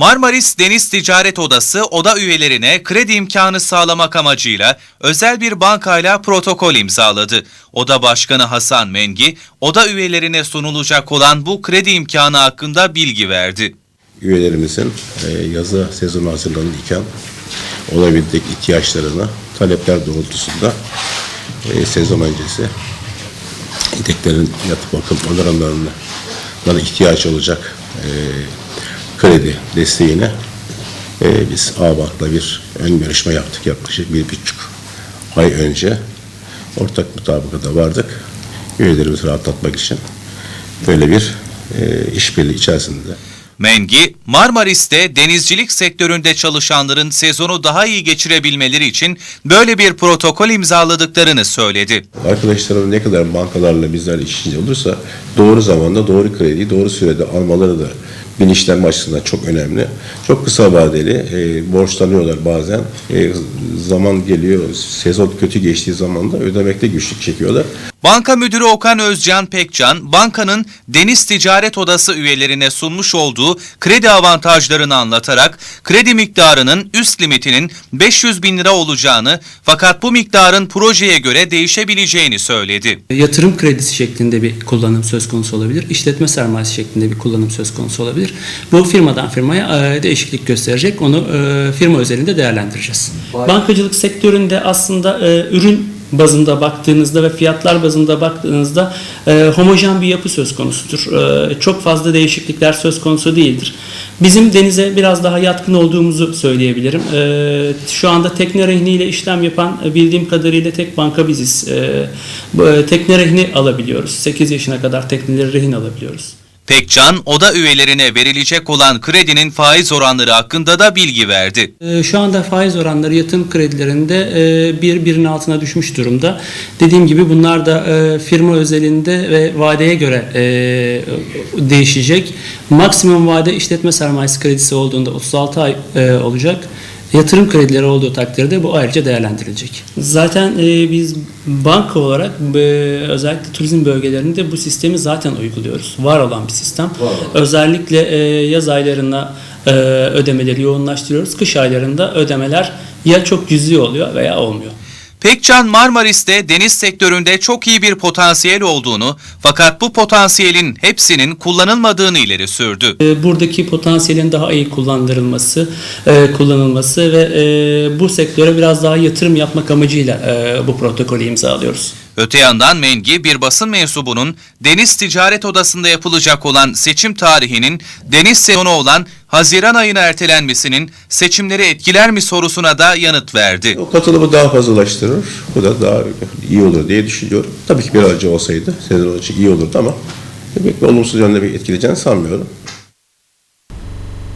Marmaris Deniz Ticaret Odası oda üyelerine kredi imkanı sağlamak amacıyla özel bir bankayla protokol imzaladı. Oda Başkanı Hasan Mengi, oda üyelerine sunulacak olan bu kredi imkanı hakkında bilgi verdi. üyelerimizin e, yazı sezonu hazırlanırken olabilecek ihtiyaçlarını talepler doğrultusunda e, sezon öncesi İteklerin yatıp bakım onarımlarına ihtiyaç olacak e, kredi desteğine e, biz A-Bank'la bir ön görüşme yaptık yaklaşık bir buçuk ay önce. Ortak mutabakata vardık. Üyelerimizi rahatlatmak için böyle bir e, işbirliği içerisinde Mengi, Marmaris'te denizcilik sektöründe çalışanların sezonu daha iyi geçirebilmeleri için böyle bir protokol imzaladıklarını söyledi. Arkadaşlarım ne kadar bankalarla bizler iş içinde olursa doğru zamanda doğru krediyi doğru sürede almaları da bilinçlenme açısından çok önemli. Çok kısa vadeli e, borçlanıyorlar bazen. E, zaman geliyor, sezon kötü geçtiği zaman da ödemekte güçlük çekiyorlar. Banka Müdürü Okan Özcan Pekcan, bankanın Deniz Ticaret Odası üyelerine sunmuş olduğu kredi avantajlarını anlatarak kredi miktarının üst limitinin 500 bin lira olacağını fakat bu miktarın projeye göre değişebileceğini söyledi. Yatırım kredisi şeklinde bir kullanım söz konusu olabilir. İşletme sermayesi şeklinde bir kullanım söz konusu olabilir. Bu firmadan firmaya e, değişiklik gösterecek. Onu e, firma özelinde değerlendireceğiz. Bankacılık sektöründe aslında e, ürün bazında baktığınızda ve fiyatlar bazında baktığınızda e, homojen bir yapı söz konusudur. E, çok fazla değişiklikler söz konusu değildir. Bizim denize biraz daha yatkın olduğumuzu söyleyebilirim. E, şu anda tekne rehniyle işlem yapan e, bildiğim kadarıyla tek banka biziz. E, e, tekne rehni alabiliyoruz. 8 yaşına kadar tekneleri rehin alabiliyoruz. Pekcan, oda üyelerine verilecek olan kredinin faiz oranları hakkında da bilgi verdi. Ee, Şu anda faiz oranları yatırım kredilerinde e, bir birin altına düşmüş durumda. Dediğim gibi bunlar da e, firma özelinde ve vadeye göre e, değişecek. Maksimum vade işletme sermayesi kredisi olduğunda 36 ay olacak. Yatırım kredileri olduğu takdirde bu ayrıca değerlendirilecek. Zaten e, biz banka olarak e, özellikle turizm bölgelerinde bu sistemi zaten uyguluyoruz. Var olan bir sistem. Özellikle e, yaz aylarına e, ödemeleri yoğunlaştırıyoruz. Kış aylarında ödemeler ya çok cüzi oluyor veya olmuyor. Pekcan Marmaris'te deniz sektöründe çok iyi bir potansiyel olduğunu fakat bu potansiyelin hepsinin kullanılmadığını ileri sürdü. E, Buradaki potansiyelin daha iyi kullandırılması, e, kullanılması ve e, bu sektöre biraz daha yatırım yapmak amacıyla e, bu protokolü imzalıyoruz. Öte yandan Mengi bir basın mensubunun Deniz Ticaret Odası'nda yapılacak olan seçim tarihinin deniz sezonu olan Haziran ayına ertelenmesinin seçimleri etkiler mi sorusuna da yanıt verdi. O katılımı daha fazlalaştırır. Bu da daha iyi olur diye düşünüyorum. Tabii ki bir önce olsaydı sezon için iyi olurdu ama pek olumsuz yönde bir etkileyeceğini sanmıyorum.